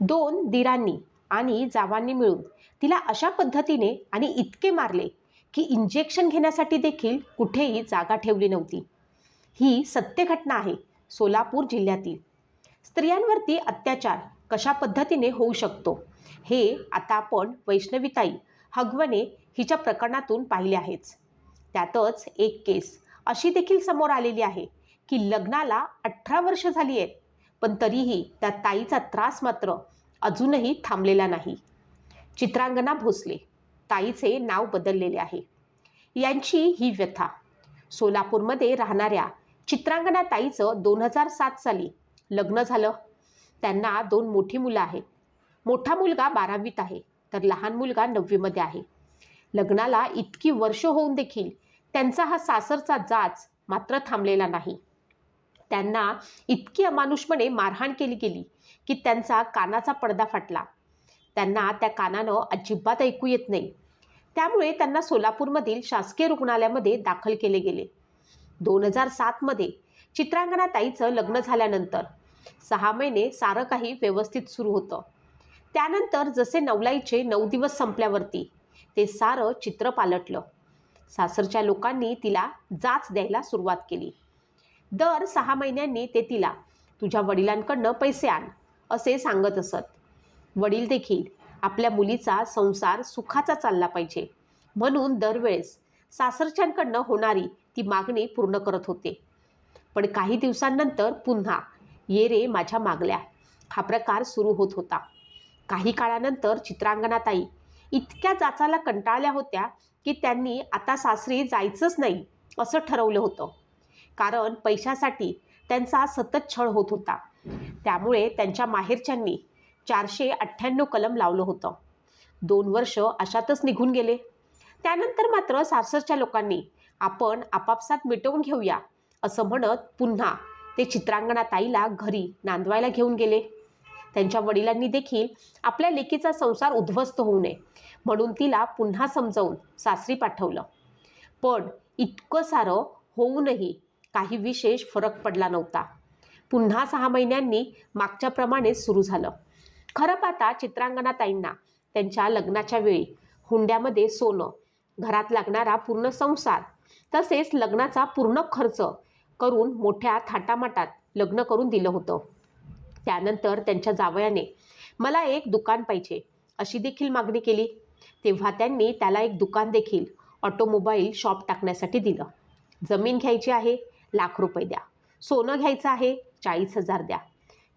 दोन दिरांनी आणि जावांनी मिळून तिला अशा पद्धतीने आणि इतके मारले की इंजेक्शन घेण्यासाठी देखील कुठेही जागा ठेवली नव्हती. ही सत्य घटना आहे सोलापूर जिल्ह्यातील. स्त्रियांवरती अत्याचार कशा पद्धतीने होऊ शकतो? हे आता आपण वैष्णवीताई हगवणे हिच्या प्रकरणातून पाहिले आहेच. त्यातच एक केस अशी देखील समोर आलेली आहे की लग्नाला अठरा वर्ष झाली आहेत. पण तरीही त्या ताईचा त्रास मात्र अजूनही थांबलेला नाही. चित्रांगना भोसले ताईचे नाव बदललेले आहे. यांची ही व्यथा. सोलापूरमध्ये राहणाऱ्या चित्रांगना ताईचं दोन हजार सात साली लग्न झालं. त्यांना दोन मोठी मुलं आहेत. मोठा मुलगा बारावीत आहे तर लहान मुलगा नववीमध्ये आहे. लग्नाला इतकी वर्ष होऊन देखील त्यांचा हा सासरचा जाच मात्र थांबलेला नाही. त्यांना इतकी अमानुषपणे मारहाण केली गेली की त्यांचा कानाचा पडदा फाटला. त्यांना त्या कानानं अजिबात ऐकू येत नाही. त्यामुळे त्यांना सोलापूरमधील शासकीय रुग्णालयामध्ये दाखल केले गेले. दोन हजार सातमध्ये चित्रांगणा ताईचं लग्न झाल्यानंतर सहा महिने सारं काही व्यवस्थित सुरू होतं. त्यानंतर जसे नवलाईचे नऊ दिवस संपल्यावरती ते सारं चित्र पालटलं. सासरच्या लोकांनी तिला जाच द्यायला सुरुवात केली. दर सहा महिन्यांनी ते तिला तुझ्या वडिलांकडनं पैसे आण असे सांगत असत. वडील देखील आपल्या मुलीचा संसार सुखाचा चालला पाहिजे. म्हणून दरवेळेस सासरच्यांकडनं होणारी ती मागणी पूर्ण करत होते. पण काही दिवसांनंतर पुन्हा ये रे माझ्या मागल्या. हा प्रकार सुरू होत होता. काही काळानंतर चित्रांगणाताई इतक्या जाचाला कंटाळल्या होत्या की त्यांनी आता सासरी जायचंच नाही असं ठरवलं होतं. कारण पैशासाठी त्यांचा सतत छळ होत होता. त्यामुळे त्यांच्या माहेरच्यांनी चारशे अठ्ठ्याण्णव कलम लावलं होतं. दोन वर्ष अशातच निघून गेले. त्यानंतर मात्र सासरच्या लोकांनी आपण आपापसात मिटवून घेऊया असं म्हणत पुन्हा ते चित्रांगणा ताईला घरी नांदवायला घेऊन गेले. त्यांच्या वडिलांनी देखील आपल्या लेकीचा संसार उद्ध्वस्त होऊ नये म्हणून तिला पुन्हा समजावून सासरी पाठवलं. पण इतकं सारं होऊनही काही विशेष फरक पडला नव्हता. पुन्हा सहा महिन्यांनी मागच्याप्रमाणेच सुरू झालं. खरं पाहता चित्रांगणा ताईंना त्यांच्या लग्नाच्या वेळी हुंड्यामध्ये सोनं घरात लागणारा पूर्ण संसार तसेच लग्नाचा पूर्ण खर्च करून मोठ्या थाटामाटात लग्न करून दिलं होतं. त्यानंतर त्यांच्या जावयाने मला एक दुकान पाहिजे अशी देखील मागणी केली तेव्हा त्यांनी त्याला एक दुकान देखील ऑटोमोबाईल शॉप टाकण्यासाठी दिलं. जमीन घ्यायची आहे लाख रुपये द्या. सोनं घ्यायचं आहे चाळीस हजार द्या.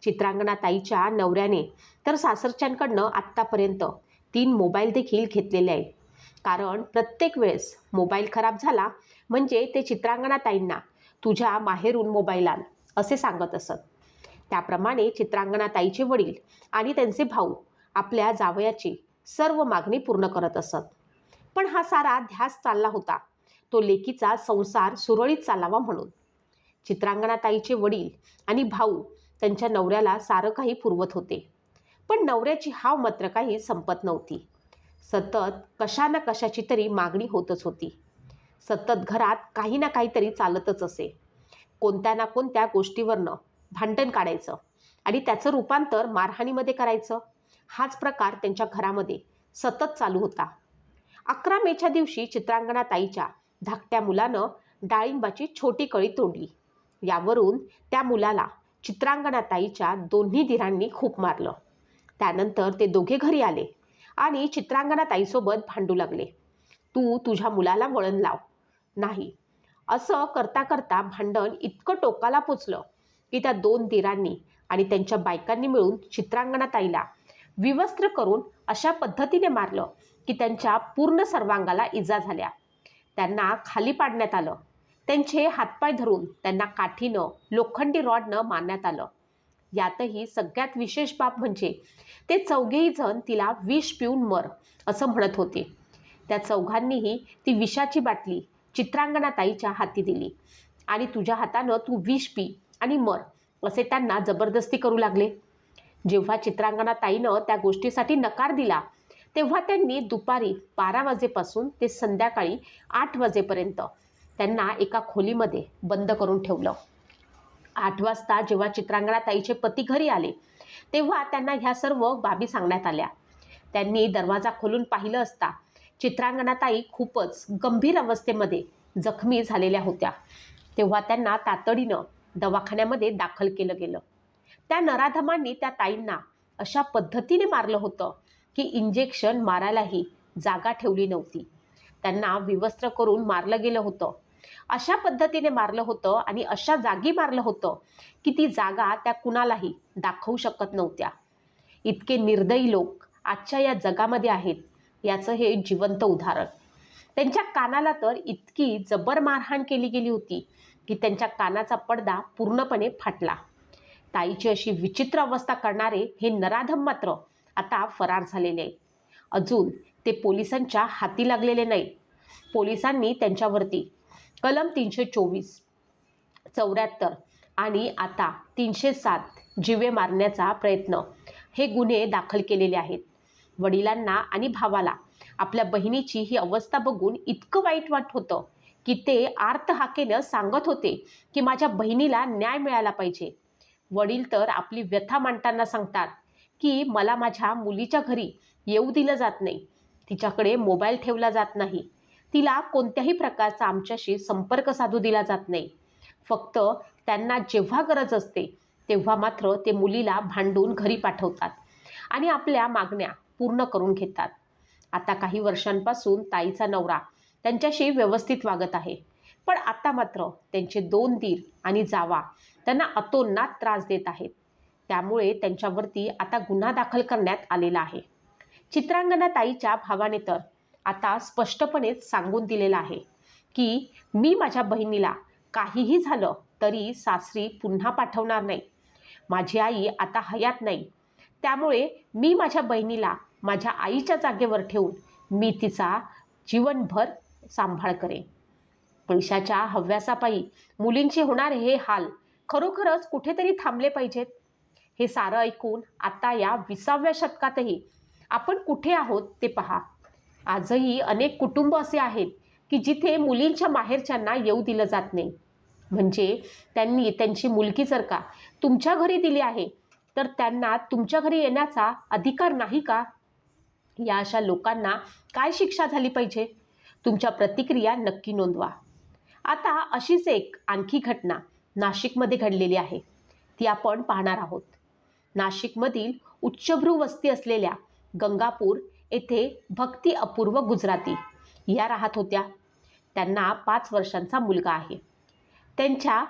चित्रांगणा ताईच्या नवऱ्याने तर सासरच्यांकडनं आत्तापर्यंत तीन मोबाईल देखील घेतलेले आहे कारण प्रत्येक वेळेस मोबाईल खराब झाला म्हणजे ते चित्रांगणा ताईंना तुझ्या माहेरून मोबाईल आण असे सांगत असत. त्याप्रमाणे चित्रांगणा ताईचे वडील आणि त्यांचे भाऊ आपल्या जावयाची सर्व मागणी पूर्ण करत असत. पण हा सारा ध्यास चालला होता. तो लेकीचा संसार सुरळीत चालावा म्हणून. चित्रांगणाताईचे वडील आणि भाऊ त्यांच्या नवऱ्याला सारं काही पुरवत होते. पण नवऱ्याची हाव मात्र काही संपत नव्हती. सतत कशा ना कशाची तरी मागणी होतच होती. सतत घरात काही ना काहीतरी चालतच असे. कोणत्या ना कोणत्या गोष्टीवरनं भांडण काढायचं आणि त्याचं रूपांतर मारहाणीमध्ये करायचं हाच प्रकार त्यांच्या घरामध्ये सतत चालू होता. अकरा मेच्या दिवशी चित्रांगणा ताईच्या धाकट्या मुलानं डाळिंबाची छोटी कळी तोडली. यावरून त्या मुलाला चित्रांगणा ताईच्या दोन्ही धीरांनी खूप मारलं. त्यानंतर ते दोघे घरी आले आणि चित्रांगणा ताईसोबत भांडू लागले. तू तुझ्या मुलाला वळण लाव. नाही. असं करता करता भांडण इतकं टोकाला पोचलं की त्या दोन धीरांनी आणि त्यांच्या बायकांनी मिळून चित्रांगणा ताईला विवस्त्र करून अशा पद्धतीने मारलं की त्यांच्या पूर्ण सर्वांगाला इजा झाल्या. त्यांना खाली पाडण्यात आलं. त्यांचे हातपाय धरून त्यांना काठीनं लोखंडी रॉडनं मारण्यात आलं. यातही सगळ्यात विशेष बाब म्हणजे ते चौघेही जण तिला विष पिऊन मर असं म्हणत होते. त्या चौघांनीही ती विषाची बाटली चित्रांगणा ताईच्या हाती दिली. आणि तुझ्या हातानं तू विष पी आणि मर असे त्यांना जबरदस्ती करू लागले. जेव्हा चित्रांगणा ताईनं त्या गोष्टीसाठी नकार दिला तेव्हा त्यांनी दुपारी बारा वाजेपासून ते संध्याकाळी आठ वाजेपर्यंत त्यांना एका खोलीमध्ये बंद करून ठेवलं. आठ वाजता जेव्हा चित्रांगणा ताईचे पती घरी आले तेव्हा त्यांना ह्या सर्व बाबी सांगण्यात आल्या. त्यांनी दरवाजा खोलून पाहिलं असता चित्रांगणाताई खूपच गंभीर अवस्थेमध्ये जखमी झालेल्या होत्या. तेव्हा त्यांना तातडीनं दवाखान्यामध्ये दाखल केलं गेलं. त्या नराधमांनी त्या ताईंना अशा पद्धतीने मारलं होतं की इंजेक्शन मारायलाही जागा ठेवली नव्हती. त्यांना विवस्त्र करून मारलं गेलं होतं. अशा पद्धतीने मारलं होतं आणि अशा जागी मारलं होतं की ती जागा त्या कुणालाही दाखवू शकत नव्हत्या. इतके निर्दयी लोक आजच्या या जगामध्ये आहेत याचं हे जिवंत उदाहरण. त्यांच्या कानाला तर इतकी जबर मारहाण केली गेली होती की त्यांच्या कानाचा पडदा पूर्णपणे फाटला. ताईची अशी विचित्र अवस्था करणारे हे नराधम मात्र आता फरार झालेले अजून ते पोलिसांच्या हाती लागलेले नाही पोलिसांनी त्यांच्यावरती कलम तीनशे चोवीस चौऱ्याहत्तर आणि आता तीनशे सात जिवे मारण्याचा प्रयत्न हे गुन्हे दाखल केलेले आहेत. वडिलांना आणि भावाला आपल्या बहिणीची ही अवस्था बघून इतकं वाईट वाट होतं की ते आर्त हाकेनं सांगत होते की माझ्या बहिणीला न्याय मिळाला पाहिजे. वडील तर आपली व्यथा मांडताना सांगतात की मला माझ्या मुलीच्या घरी येऊ दिलं जात नाही. तिच्याकडे मोबाईल ठेवला जात नाही. तिला कोणत्याही प्रकारचा आमच्याशी संपर्क साधू दिला जात नाही. फक्त त्यांना जेव्हा गरज असते तेव्हा मात्र ते मुलीला भांडून घरी पाठवतात आणि आपल्या मागण्या पूर्ण करून घेतात. आता काही वर्षांपासून ताईचा नवरा त्यांच्याशी व्यवस्थित वागत आहे. पण आता मात्र त्यांचे दोन दीर आणि जावा त्यांना अतोनात त्रास देत आहेत. त्यामुळे त्यांच्यावरती आता गुन्हा दाखल करण्यात आलेला आहे. चित्रांगना ताईच्या भावाने तर आता स्पष्टपणेच सांगून दिलेलं आहे की मी माझ्या बहिणीला काहीही झालं तरी सासरी पुन्हा पाठवणार नाही. माझी आई आता हयात नाही. त्यामुळे मी माझ्या बहिणीला माझ्या आईच्या जागेवर ठेवून मी तिचा जीवनभर सांभाळ करेन. पैशाच्या हव्यासापायी मुलींचे होणारे हे हाल खरोखरच कुठेतरी थांबले पाहिजेत. हे सारं ऐकून आता या विसाव्या शतकातही आपण कुठे आहोत ते पहा. आजही अनेक कुटुंब असे आहेत की जिथे मुलींच्या माहेरच्यांना येऊ दिलं जात नाही. म्हणजे त्यांनी त्यांची मुलगी जर का तुमच्या घरी दिली आहे तर त्यांना तुमच्या घरी येण्याचा अधिकार नाही का? या अशा लोकांना काय शिक्षा झाली पाहिजे? तुमच्या प्रतिक्रिया नक्की नोंदवा. आता अशीच एक आणखी घटना नाशिकमध्ये घडलेली आहे. ती आपण पाहणार आहोत. नाशिकमधील उच्चभ्रू वस्ती असलेल्या गंगापूर येथे भक्ती अपूर्व गुजराती. या राहत होत्या. त्यांना पाच वर्षांचा मुलगा आहे. त्यांच्या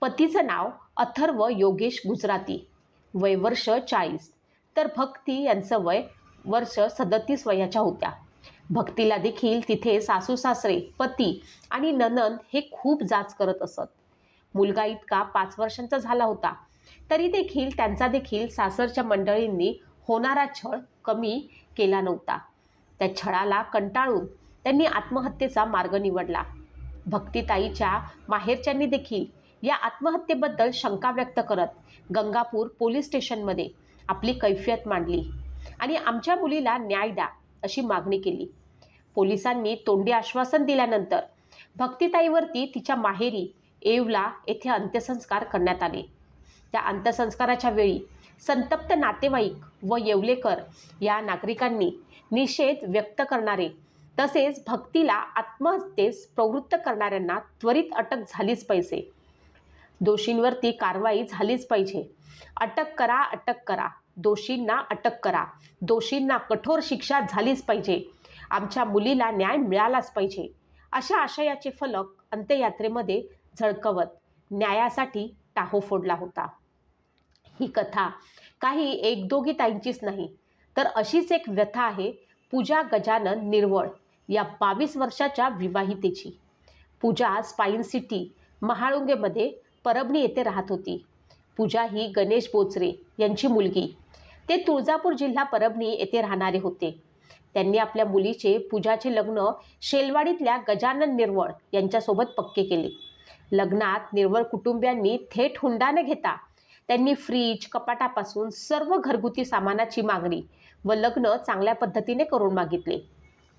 पतीचं नाव अथर्व योगेश गुजराती. वय वर्ष चाळीस. तर भक्ती यांचं वय वर्ष सदतीस वयाच्या होत्या. भक्तीला देखील तिथे सासू सासरे पती आणि ननंद हे खूप जाच करत असत. मुलगा इतका पाच वर्षांचा झाला होता. तरी देखील त्यांचा देखील सासरच्या मंडळींनी होणारा छळ कमी केला नव्हता. त्या छळाला कंटाळून त्यांनी आत्महत्येचा मार्ग निवडला. भक्तिताईच्या माहेरच्यांनी देखील या आत्महत्येबद्दल शंका व्यक्त करत गंगापूर पोलीस स्टेशनमध्ये आपली कैफियत मांडली आणि आमच्या मुलीला न्याय द्या अशी मागणी केली. पोलिसांनी तोंडी आश्वासन दिल्यानंतर भक्तिताईवरती तिच्या माहेरी येवला येथे अंत्यसंस्कार करण्यात आले. त्या अंत्यसंस्काराच्या वेळी संतप्त नातेवाईक व येवलेकर या नागरिकांनी निषेध व्यक्त करणारे तसेच भक्तीला आत्महत्येस प्रवृत्त करणाऱ्यांना त्वरित अटक झालीच पाहिजे. दोषींवरती कारवाई झालीच पाहिजे. अटक करा अटक करा. दोषींना अटक करा. दोषींना कठोर शिक्षा झालीच पाहिजे. आमच्या मुलीला न्याय मिळालाच पाहिजे. अशा आशयाचे फलक अंत्ययात्रेमध्ये झळकवत न्यायासाठी टाहो फोडला होता. ही कथा. काही एक दोघी ताईंचीच नाही तर अशीच एक व्यथा आहे पूजा गजानन निर्वळ या बावीस वर्षाच्या विवाहितेची. पूजा स्पाईन सिटी महाळुंगेमध्ये परबणी येथे राहत होती. पूजा ही गणेश बोचरे यांची मुलगी. ते तुळजापूर जिल्हा परबणी येथे राहणारे होते. त्यांनी आपल्या मुलीचे पूजाचे लग्न शेलवाडीतल्या गजानन निर्वळ यांच्यासोबत पक्के केले. लग्नात निर्वळ कुटुंबियांनी थेट हुंडा न घेता त्यांनी फ्रीज कपाटापासून सर्व घरगुती सामानाची मागणी व लग्न चांगल्या पद्धतीने करून मागितले.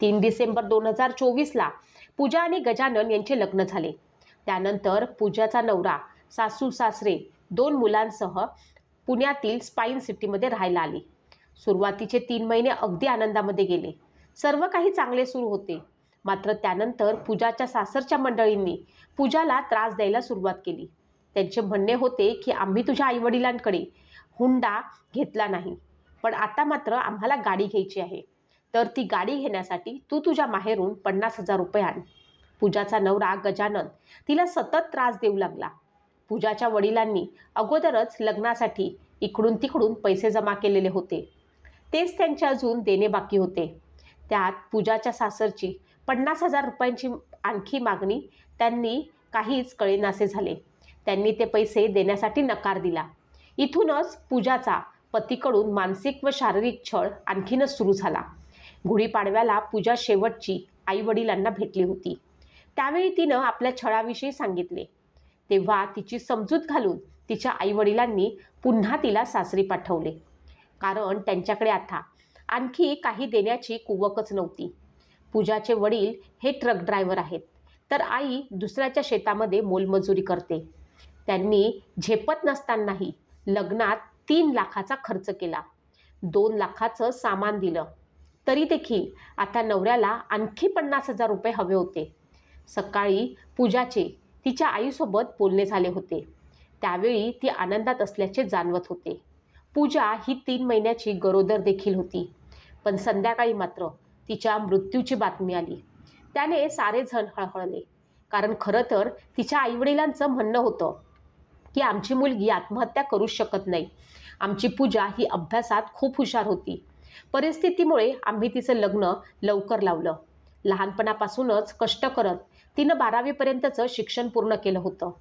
तीन डिसेंबर दोन हजार चोवीसला पूजा आणि गजानन यांचे लग्न झाले. त्यानंतर पूजाचा नवरा सासू सासरे दोन मुलांसह पुण्यातील स्पाईन सिटीमध्ये राहायला आली. सुरुवातीचे तीन महिने अगदी आनंदामध्ये गेले. सर्व काही चांगले सुरू होते. मात्र त्यानंतर पूजाच्या सासरच्या मंडळींनी पूजाला त्रास द्यायला सुरुवात केली. त्यांचे म्हणणे होते की आम्ही तुझ्या आईवडिलांकडे हुंडा घेतला नाही. पण आता मात्र आम्हाला गाडी घ्यायची आहे. तर ती गाडी घेण्यासाठी तू तुझ्या माहेरून पन्नास हजार रुपये आण. पूजाचा नवरा गजानन तिला सतत त्रास देऊ लागला. पूजाच्या वडिलांनी अगोदरच लग्नासाठी इकडून तिकडून पैसे जमा केलेले होते. तेच त्यांचे अजून देणे बाकी होते. त्यात पूजाच्या सासरची पन्नास हजार रुपयांची आणखी मागणी त्यांनी काहीच कळेनासे झाले. त्यांनी ते पैसे देण्यासाठी नकार दिला. इथूनच पूजाचा पतीकडून मानसिक व शारीरिक छळ आणखीनच सुरू झाला. गुढीपाडव्याला पूजा शेवटची आईवडिलांना भेटली होती. त्यावेळी तिनं आपल्या छळाविषयी सांगितले. तेव्हा तिची समजूत घालून तिच्या आईवडिलांनी पुन्हा तिला सासरी पाठवले. कारण त्यांच्याकडे आता आणखी काही देण्याची कुवकच नव्हती. पूजाचे वडील हे ट्रक ड्रायव्हर आहेत. तर आई दुसऱ्याच्या शेतामध्ये मोलमजुरी करते. त्यांनी झेपत नसतानाही लग्नात तीन लाखाचा खर्च केला. दोन लाखाचं सामान दिलं. तरी देखील आता नवऱ्याला आणखी पन्नास हजार रुपये हवे होते. सकाळी पूजाचे तिच्या आईसोबत बोलणे झाले होते. त्यावेळी ती आनंदात असल्याचे जाणवत होते. पूजा ही तीन महिन्याची गरोदर देखील होती. पण संध्याकाळी मात्र तिच्या मृत्यूची बातमी आली. त्याने सारे जण हळहळले. कारण खरं तर तिच्या आईवडिलांचं म्हणणं होतं की आमची मुलगी आत्महत्या करूच शकत नाही. आमची पूजा ही अभ्यासात खूप हुशार होती. परिस्थितीमुळे आम्ही तिचं लग्न लवकर लावलं. लहानपणापासूनच कष्ट करत तिनं बारावीपर्यंतचं शिक्षण पूर्ण केलं होतं.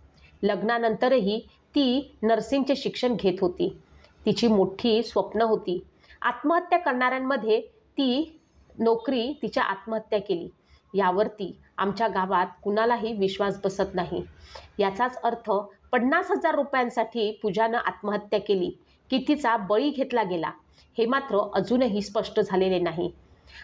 लग्नानंतरही ती नर्सिंगचे शिक्षण घेत होती. तिची मोठी स्वप्न होती. आत्महत्या करणाऱ्यांमध्ये ती नोकरी तिच्या आत्महत्या केली. यावरती आमच्या गावात कुणालाही विश्वास बसत नाही. याचाच अर्थ पन्नास हजार रुपयांसाठी पूजानं आत्महत्या केली. की तिचा बळी घेतला गेला? हे मात्र अजूनही स्पष्ट झालेले नाही.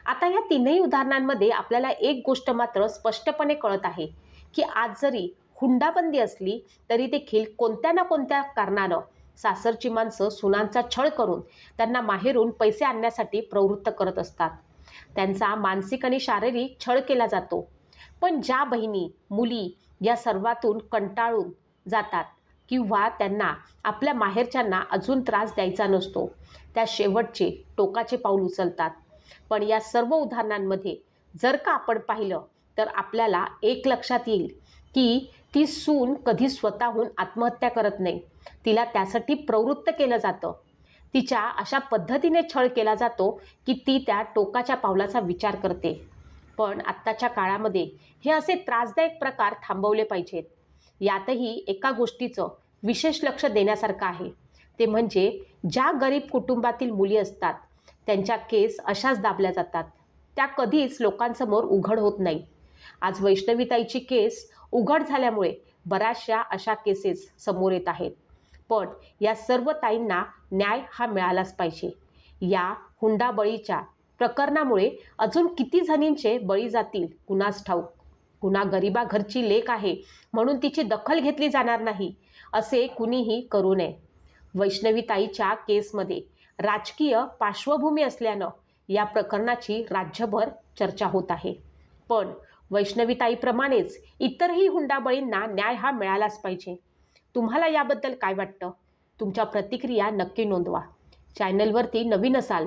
आता या तीनही उदाहरणांमध्ये आपल्याला एक गोष्ट मात्र स्पष्टपणे कळत आहे की आज जरी हुंडाबंदी असली तरी देखील कोणत्या ना कोणत्या कारणानं सासरची माणसं सुनांचा छळ करून त्यांना माहेरून पैसे आणण्यासाठी प्रवृत्त करत असतात. त्यांचा मानसिक आणि शारीरिक छळ केला जातो. पण ज्या बहिणी मुली या सर्वातून कंटाळून जातात किंवा त्यांना आपल्या माहेरच्यांना अजून त्रास द्यायचा नसतो त्या शेवटचे टोकाचे पाऊल उचलतात. पण या सर्व उदाहरणांमध्ये जर का आपण पाहिलं तर आपल्याला एक लक्षात येईल की ती सून कधी स्वतःहून आत्महत्या करत नाही. तिला त्यासाठी प्रवृत्त केलं जातं. तिच्या अशा पद्धतीने छळ केला जातो की ती त्या टोकाच्या पावलाचा विचार करते. पण आत्ताच्या काळामध्ये हे असे त्रासदायक प्रकार थांबवले पाहिजेत. यातही एका गोष्टीचं विशेष लक्ष देण्यासारखं आहे. ते म्हणजे ज्या गरीब कुटुंबातील मुली असतात त्यांच्या केस अशाच दाबल्या जातात. त्या कधीच लोकांसमोर उघड होत नाही. आज वैष्णवीताईची केस उघड झाल्यामुळे बऱ्याचशा अशा केसेस समोर येत आहेत. पण या सर्व ताईंना न्याय हा मिळालाच पाहिजे. या हुंडाबळीच्या प्रकरणामुळे अजून किती जणींचे बळी जातील? कुणास ठाऊक? कुणा गरिबा घरची लेख आहे म्हणून तिची दखल घेतली जाणार नाही असे कुणीही करू नये. वैष्णवीताईच्या केसमध्ये राजकीय पार्श्वभूमी असल्यानं या प्रकरणाची राज्यभर चर्चा होत आहे. पण वैष्णवीताईप्रमाणेच इतरही हुंडाबळींना न्याय हा मिळालाच पाहिजे. तुम्हाला याबद्दल काय वाटतं? तुमच्या प्रतिक्रिया नक्की नोंदवा. चॅनलवरती नवीन असाल